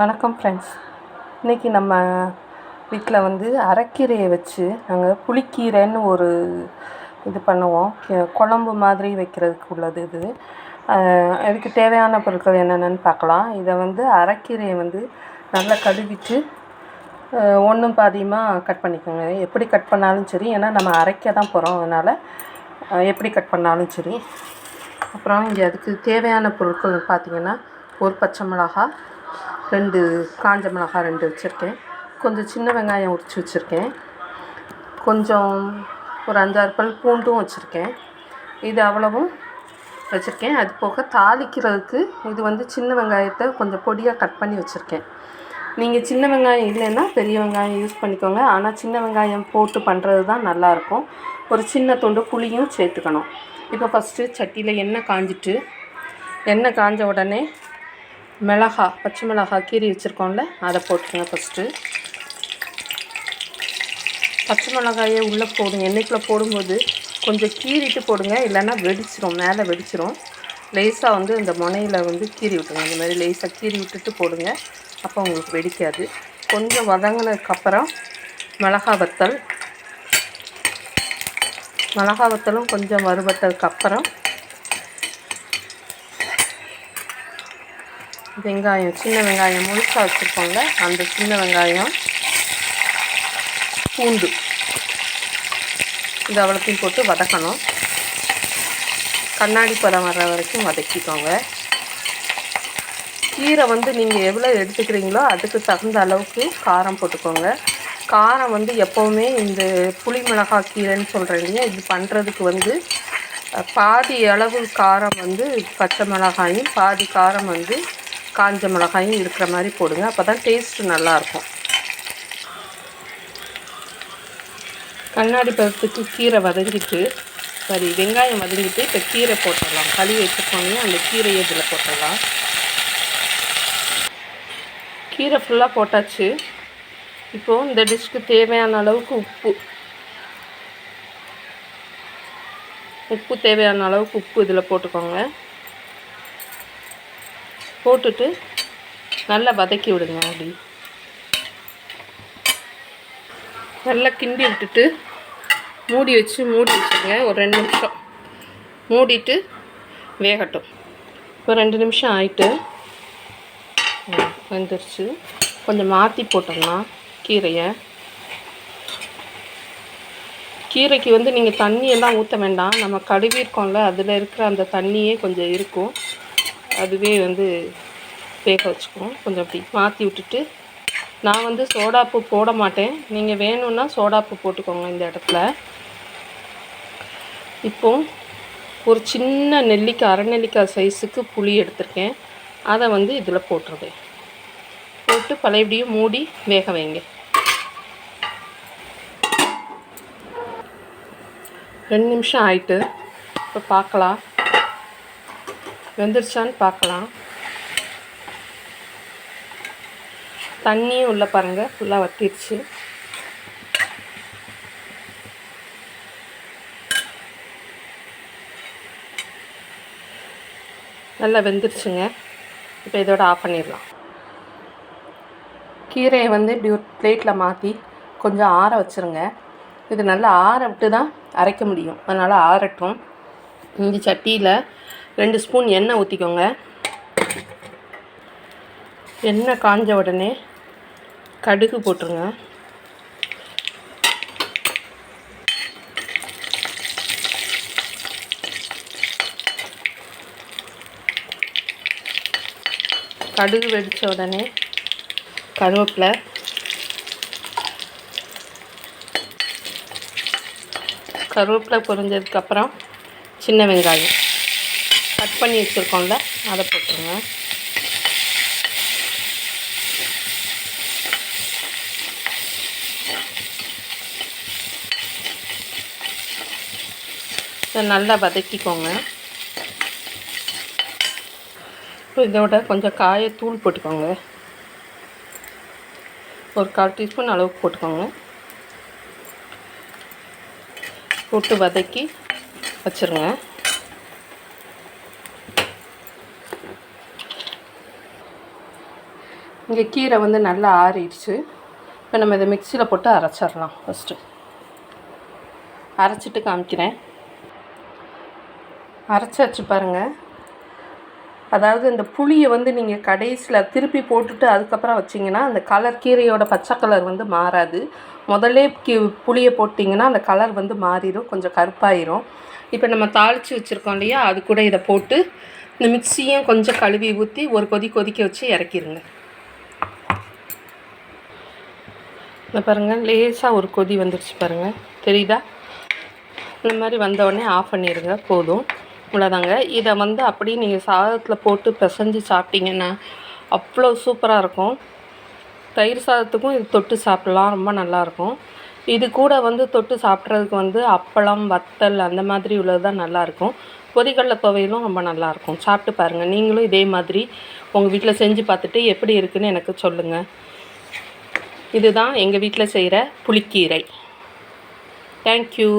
வணக்கம் ஃப்ரெண்ட்ஸ் இன்றைக்கி நம்ம வீட்டில் வந்து அரைக்கீரையை வச்சு நாங்கள் புளிக்கீரைன்னு ஒரு இது பண்ணுவோம். குழம்பு மாதிரி வைக்கிறதுக்கு உள்ளது இது. அதுக்கு தேவையான பொருட்கள் என்னென்னு பார்க்கலாம். இதை வந்து அரைக்கீரையை வந்து நல்லா கழுவிட்டு ஒன்றும் பாதியமாக கட் பண்ணிக்கோங்க. எப்படி கட் பண்ணாலும் சரி ஏன்னா நம்ம அரைக்க தான் போகிறோம் அதனால் எப்படி கட் பண்ணாலும் சரி. அப்புறம் இங்கே அதுக்கு தேவையான பொருட்கள் பார்த்திங்கன்னா ஒரு பச்சை மிளகாய் ரெண்டு காஞ்ச மிளகாய் ரெண்டு வச்சுருக்கேன். கொஞ்சம் சின்ன வெங்காயம் உரித்து வச்சுருக்கேன். கொஞ்சம் ஒரு அஞ்சாறு பல் பூண்டும் வச்சுருக்கேன். இது அவ்வளவும் வச்சுருக்கேன். அது போக தாளிக்கிறதுக்கு இது வந்து சின்ன வெங்காயத்தை கொஞ்சம் பொடியாக கட் பண்ணி வச்சுருக்கேன். நீங்கள் சின்ன வெங்காயம் இல்லைன்னா பெரிய வெங்காயம் யூஸ் பண்ணிக்கோங்க. ஆனால் சின்ன வெங்காயம் போட்டு பண்ணுறது தான் நல்லாயிருக்கும். ஒரு சின்ன துண்டு புளியும் சேர்த்துக்கணும். இப்போ ஃபஸ்ட்டு சட்டியில் எண்ணெய் காஞ்சிட்டு எண்ணெய் காஞ்ச உடனே மிளகா பச்சை மிளகா கீறி வச்சுருக்கோம்ல அதை போட்டுருங்க ஃபஸ்ட்டு பச்சை மிளகாயை உள்ளே போடுங்க. எண்ணெய்க்குள்ளே போடும்போது கொஞ்சம் கீறிட்டு போடுங்க. இல்லைன்னா வெடிச்சிரும். மேலே வெடிச்சிரும். லேசாக வந்து இந்த முனையில் வந்து கீறி விட்டுருங்க. இந்த மாதிரி லேசாக கீறி விட்டுட்டு போடுங்க. அப்போ உங்களுக்கு வெடிக்காது. கொஞ்சம் வதங்கினதுக்கப்புறம் மிளகா வத்தல். மிளகா வத்தலும் கொஞ்சம் வறுபட்டதுக்கப்புறம் வெங்காயம் சின்ன வெங்காயம் முழுசாக வச்சுருக்கோங்க அந்த சின்ன வெங்காயம் பூண்டு. இது அவ்வளோத்தையும் போட்டு வதக்கணும். கண்ணாடி பதம் வர்ற வரைக்கும் வதக்கிக்கோங்க. கீரை வந்து நீங்கள் எவ்வளோ எடுத்துக்கிறீங்களோ அதுக்கு தகுந்த அளவுக்கு காரம் போட்டுக்கோங்க. காரம் வந்து எப்போவுமே இந்த புளி மிளகாய் கீரைன்னு சொல்கிறேன் இது பண்ணுறதுக்கு வந்து பாதி அளவு காரம் வந்து பச்சை மிளகாயும் பாதி காரம் வந்து காஞ்ச மிளகாயும் இருக்கிற மாதிரி போடுங்க. அப்போ தான் டேஸ்ட்டு நல்லாயிருக்கும். கண்ணாடி பருத்துக்கு கீரை வதங்கிட்டு சரி வெங்காயம் வதங்கிட்டு இப்போ கீரை போட்டுடலாம். களி வச்சுருக்கோங்க அந்த கீரையை இதில் போட்டுடலாம். கீரை ஃபுல்லாக போட்டாச்சு. இப்போது இந்த டிஷ்க்கு தேவையான அளவுக்கு உப்பு. உப்பு தேவையான அளவுக்கு உப்பு இதில் போட்டுக்கோங்க. போட்டுட்டு நல்லா வதக்கி விடுங்க அப்படி. நல்லா கிண்டி விட்டுட்டு மூடி வச்சு மூடி வச்சுருங்க ஒரு ரெண்டு நிமிஷம். மூடிட்டு வேகட்டும். இப்போ ரெண்டு நிமிஷம் ஆயிட்டு வந்துருச்சு. கொஞ்சம் மாற்றி போட்டோம்னா கீரையை. கீரைக்கு வந்து நீங்கள் தண்ணியெல்லாம் ஊற்ற வேண்டாம். நம்ம கழுவிருக்கோம்ல அதில் இருக்கிற அந்த தண்ணியே கொஞ்சம் இருக்கும். அதுவே வந்து வேக வச்சுக்கும் கொஞ்சம் அப்படி மாற்றி விட்டுட்டு நான் வந்து சோடாப்பு போட மாட்டேன். நீங்கள் வேணும்னா சோடாப்பு போட்டுக்கோங்க இந்த இடத்துல. இப்போ ஒரு சின்ன நெல்லிக்காய் அரை நெல்லிக்காய் சைஸுக்கு புளி எடுத்திருக்கேன். அதை வந்து இதில் போட்டுருவேன் போட்டு பழையபடியும் மூடி வேக வைங்க. ரெண்டு நிமிஷம் ஆயிட்டு இப்போ பார்க்கலாம். வெந்துருச்சான்னு பார்க்கலாம். தண்ணியும் உள்ள பாருங்கள் ஃபுல்லாக வத்திடுச்சு நல்லா வெந்துருச்சுங்க. இப்போ இதோட ஆஃப் பண்ணிடலாம். கீரையை வந்து இப்படி ஒரு பிளேட்டில் மாற்றி கொஞ்சம் ஆற வச்சுருங்க. இது நல்லா ஆற விட்டு தான் அரைக்க முடியும். அதனால் ஆறட்டும். இந்த சட்டியில் ரெண்டு ஸ்பூன் எண்ணெய் ஊற்றிக்கோங்க எண்ணெய் காஞ்ச உடனே கடுகு போட்டுருங்க. கடுகு வெடித்த உடனே கருவேப்பிலை. கருவேப்பிலை பொரிஞ்சதுக்கப்புறம் சின்ன வெங்காயம். கட் பண்ணி வச்சுருக்கோம்ல அதை போட்டுருங்க. இதை நல்லா வதக்கிக்கோங்க. இப்போ இதோட கொஞ்சம் காயத்தூள் போட்டுக்கோங்க. ஒரு கால் டீஸ்பூன் அளவுக்கு போட்டுக்கோங்க. போட்டு வதக்கி வச்சுருங்க. இங்கே கீரை வந்து நல்லா ஆறிடுச்சு. இப்போ நம்ம இதை மிக்சியில் போட்டு அரைச்சிடலாம் ஃபஸ்ட்டு. அரைச்சிட்டு காமிக்கிறேன். அரைச்சாச்சு பாருங்கள் அதாவது இந்த புளியை வந்து நீங்கள் கடைசியில் திருப்பி போட்டுட்டு அதுக்கப்புறம் வச்சிங்கன்னா அந்த கலர் கீரையோட பச்சை கலர் வந்து மாறாது. முதல்லே கி புளியை போட்டிங்கன்னா அந்த கலர் வந்து மாறிடும் கொஞ்சம் கருப்பாயிரும். இப்போ நம்ம தாளித்து வச்சுருக்கோம் இல்லையா அது கூட இதை போட்டு இந்த மிக்சியும் கொஞ்சம் கழுவி ஊற்றி ஒரு கொதி கொதிக்க வச்சு இறக்கிருங்க. இந்த பாருங்கள் லேசாக ஒரு கொதி வந்துருச்சு பாருங்கள் தெரியுதா? இந்த மாதிரி வந்தவுடனே ஆஃப் பண்ணிடுங்க போதும். இவ்வளோதாங்க இதை வந்து அப்படியே நீங்கள் சாதத்தில் போட்டு பிசைஞ்சு சாப்பிட்டீங்கன்னா அவ்வளோ சூப்பராக இருக்கும். தயிர் சாதத்துக்கும் இது தொட்டு சாப்பிட்லாம் ரொம்ப நல்லாயிருக்கும் இது கூட வந்து தொட்டு சாப்பிட்றதுக்கு வந்து அப்பளம் வத்தல் அந்த மாதிரி உள்ளது தான் நல்லாயிருக்கும் பொரிகடல துவையலும் ரொம்ப நல்லாயிருக்கும் சாப்பிட்டு பாருங்கள் நீங்களும் இதே மாதிரி உங்கள் வீட்டில் செஞ்சு பார்த்துட்டு எப்படி இருக்குதுன்னு எனக்கு சொல்லுங்கள் இதுதான் எங்கள் வீட்டில் செய்கிற புளிக்கீரை. தேங்க்யூ